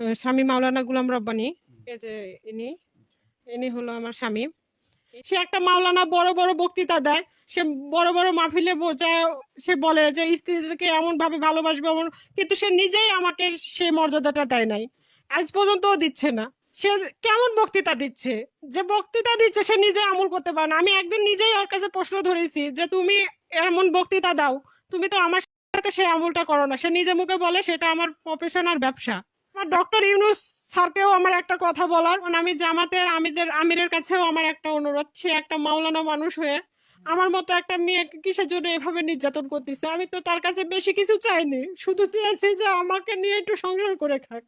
স্বামী মাওলানা গুলাম রব্বানি এই যে ইনি ইনি হলো আমার স্বামী। সে একটা মাওলানা বড় বড় বক্তৃতা দেয়। সে বড় বড় মাহফিলে বোঝায় সে বলে যে স্ত্রীকে এমন ভাবে ভালোবাসবে এমন কিন্তু সে নিজেই আমাকে সেই মর্যাদাটা দেয় নাই। আজ পর্যন্তও দিচ্ছে না। সে কেমন বক্তৃতা দিচ্ছে? যে বক্তৃতা দিচ্ছে সে নিজে আমল করতে পারে না। আমি একদিন নিজেই ওর কাছে প্রশ্ন ধরেছি যে তুমি এমন বক্তৃতা দাও। তুমি তো আমার সাথে সেই আমলটা করো না। সে নিজে মুখে বলে সেটা আমার প্রফেশন আর ব্যবসা। আমার ডক্টর ইউনুস স্যারকেও আমার একটা কথা বলার। মানে আমি জামাতের আমিদের, আমিরের কাছেও আমার একটা অনুরোধ, সে একটা মাওলানা মানুষ হয়ে আমার মতো একটা মেয়েকে কিসের জন্য এভাবে নির্যাতন করতেছে? আমি তো তার কাছে বেশি কিছু চাইনি। শুধু চেয়েছি যে আমাকে নিয়ে একটু সংসার করে খাক।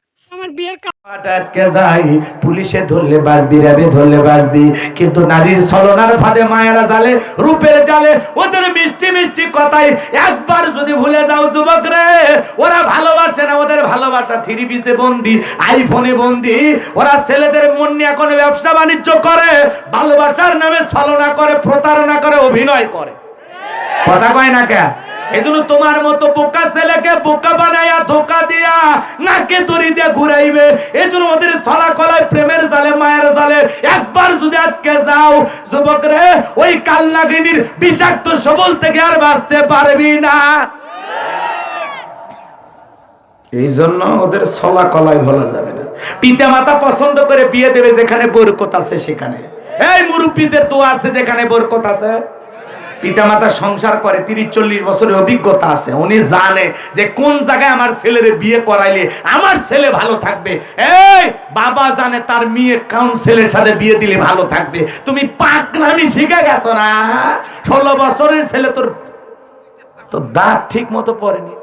বন্দি ওরা ছেলেদের মন নিয়ে এখন ব্যবসা বাণিজ্য করে, ভালোবাসার নামে ছলনা করে, প্রতারণা করে, অভিনয় করে। কথা কয় না কে? এই জন্য তোমার মতো বোকা ছেলেকে বোকা বানাইয়া ধোকা দিয়া তরি ঘুরাইবে। এই জন্য ওদের ছলা কলায় প্রেমের জালে, মায়ের জালে। একবার যদি আটকে যাও, যুবক রে, ওই কালনাগিনীর বিষাক্ত সবল থেকে আর বাঁচতে পারবি না। এই জন্য ওদের ছলা কলায় ভোলা যাবে না। পিতা মাতা পছন্দ করে বিয়ে দেবে যেখানে বরকত আছে সেখানে। এই মুরব্বীদের তো আছে যেখানে বরকত আছে? পিতামাতা সংসার করে, তিরিশ, চল্লিশ বছরের অভিজ্ঞতা আছে। উনি জানে যে কোন জায়গায় আমার ছেলের বিয়ে করাইলে আমার ছেলে ভালো থাকবে। এই বাবা জানে তার মেয়ে কোন ছেলের সাথে বিয়ে দিলে ভালো থাকবে। তুমি পাকনামি শিখে গেছো না? ষোলো বছরের ছেলে তোর তো দাঁত ঠিক মতো পড়েনি।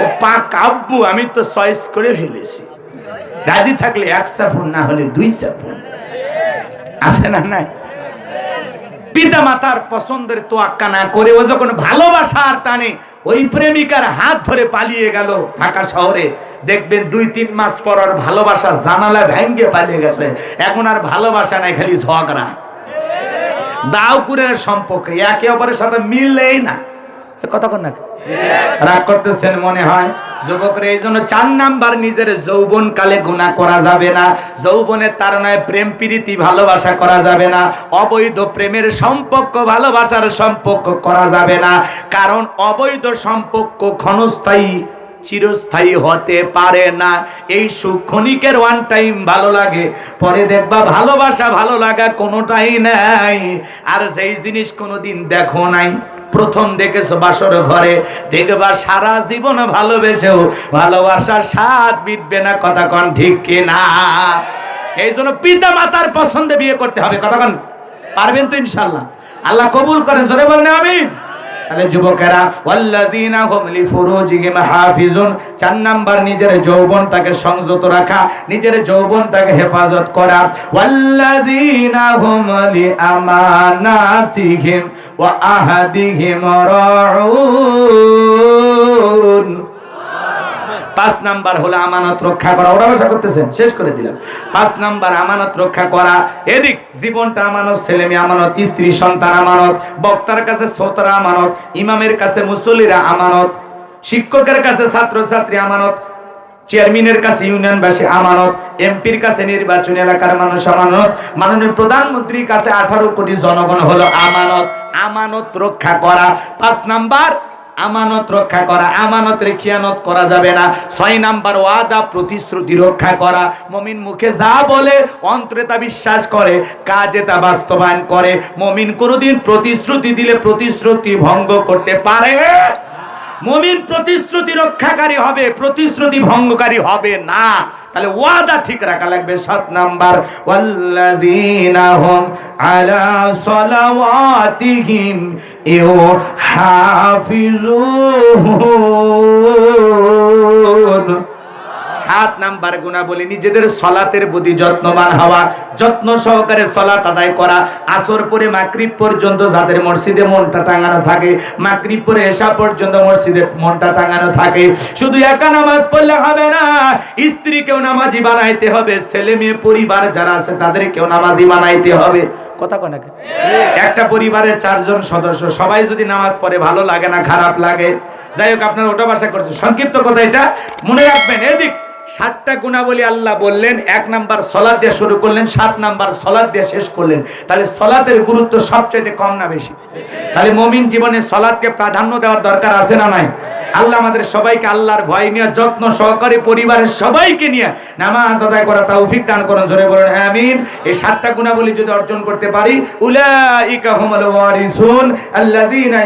ও পাক আব্বু, আমি তো চয়েস করে ফেলেছি। রাজি থাকলে এক সাফুন না হলে দুই সাফুন আছে না নাই? পিতা মাতার পছন্দের তোয়াক্কা না করে ও যখন ভালোবাসার টানে ওই প্রেমিকার হাত ধরে পালিয়ে গেল ঢাকা শহরে, দেখবেন দুই, তিন মাস পর আর ভালোবাসা জানালা ভেঙ্গে পালিয়ে গেছে। এখন আর ভালোবাসা নাই, খালি ঝগড়া। দাউকুরের সম্পর্কে একে অপরের সাথে মিললেই না। কথা কন রাগ করতেছেন মনে হয়? যুবকরা, এই জন্য চার নাম্বার নিজের যৌবন কালে গুণা করা যাবে না। যৌবনের তারনায় প্রেম, প্রীতি, ভালোবাসা করা যাবে না। অবৈধ প্রেমের সম্পর্ক, ভালোবাসার সম্পর্ক করা যাবে না। কারণ অবৈধ সম্পর্ক ক্ষণস্থায়ী চিরস্থায়ী হতে পারে না। এই সুক্ষণিকের ওয়ান টাইম ভালো লাগে, পরে দেখবা ভালোবাসা ভালো লাগা কোনোটাই নাই। আর যেই জিনিস কোনোদিন দেখো নাই, প্রথম দেখেছ বাসর ঘরে, দেখবা সারা জীবন ভালোবেসেও ভালোবাসার স্বাদ মিটবে না, কথা কন ঠিক কিনা এই জন্য পিতা মাতার পছন্দে বিয়ে করতে হবে, কথা কন? পারবেন তো ইনশাল্লাহ। আল্লাহ কবুল করেন, জোরে বলেন আমি তাহলে যুবকেরা, ওয়াল্লাযীনা হুম লিফুরুজিহিম হাফিজুন চার নাম্বার নিজের যৌবনটাকে সংযত রাখা, নিজের যৌবনটাকে হেফাজত করা, ওয়াল্লাযীনা হুম লিআমানাতিহিম ওয়া আহাদিহিম রাউন পাঁচ নাম্বার হলো আমানত রক্ষা করা। ওরা ভাষা করতেছেন, শেষ করে দিলাম। পাঁচ নাম্বার আমানত রক্ষা করা। এদিক, জীবনটা আমানত ছেলে মেয়ে আমানত, স্ত্রী, সন্তান আমানত, বক্তার কাছে শ্রোতারা আমানত, ইমামের কাছে মুসল্লিরা আমানত, শিক্ষকের কাছে ছাত্রছাত্রী আমানত, চেয়ারম্যানের কাছে ইউনিয়নবাসী আমানত, এমপির কাছে নির্বাচনী এলাকার মানুষ আমানত, মাননীয় প্রধানমন্ত্রীর কাছে আঠারো কোটি জনগণ হলো আমানত। আমানত রক্ষা করা। পাঁচ নাম্বার আমানত রক্ষা করা, আমানতের খিয়ানত করা যাবে না। ছয় নাম্বার ওয়াদা, প্রতিশ্রুতি রক্ষা করা। মমিন মুখে যা বলে, অন্তরে তা বিশ্বাস করে, কাজে তা বাস্তবায়ন করে। মমিন কোনোদিন প্রতিশ্রুতি দিলে প্রতিশ্রুতি ভঙ্গ করতে পারে। মমিন প্রতিশ্রুতি রক্ষাকারী হবে, প্রতিশ্রুতি ভঙ্গকারী হবে না। তাহলে ওয়াদা ঠিক রাখা লাগবে। সাত নাম্বার ওয়াল্লাযীনা হুম আলা সালাওয়াতিহিম ইউহাফিজুন। সাত নাম্বার নাম্বার গুণাবলী, নিজেদের সলাতের প্রতি যত্নবান হওয়া, যত্ন সহকারে সলাত আদায় করা, আসর পরে মাগরিব পর্যন্ত যাদের মসজিদে মনটা টাঙানো থাকে, মাগরিব পরে এসা পর্যন্ত মসজিদে মনটা টাঙানো থাকে। শুধু একা নামাজ পড়লে হবে না, স্ত্রীকেও নামাজি বানাইতে হবে, ছেলে মেয়ে, পরিবার যারা আছে তাদেরকেও নামাজি বানাইতে হবে। কথা কয় একটা পরিবারের চারজন সদস্য, সবাই যদি নামাজ পড়ে ভালো লাগে না, খারাপ লাগে। যাই হোক, আপনারা ওটা বাসা করছেন। সংক্ষিপ্ত কথা এটা। মনে রাখবেন, এদিক। সাতটা গুণাবলী আল্লাহ বললেন, এক নাম্বার সলাদ দিয়ে শুরু করলেন, সাত নাম্বার সলাদ দিয়ে শেষ করলেন। তাহলে সলাতের গুরুত্ব সবচেয়ে কম না বেশি? তাহলে মমিন জীবনে সলাদকে প্রাধান্য দেওয়ার দরকার আছে না নাই? আল্লাহ আমাদের সবাইকে আল্লাহর ভয় নিয়ে, যত্ন সহকারে পরিবারের সবাইকে নিয়ে নামাজ আদায় করা তৌফিক দান করুন। জোরে বলেন হ্যাঁ আমিন। এই সাতটা গুণাবলী যদি অর্জন করতে পারি, উলাইকা হুমুল ওয়ারিসুন আল্লাযীনা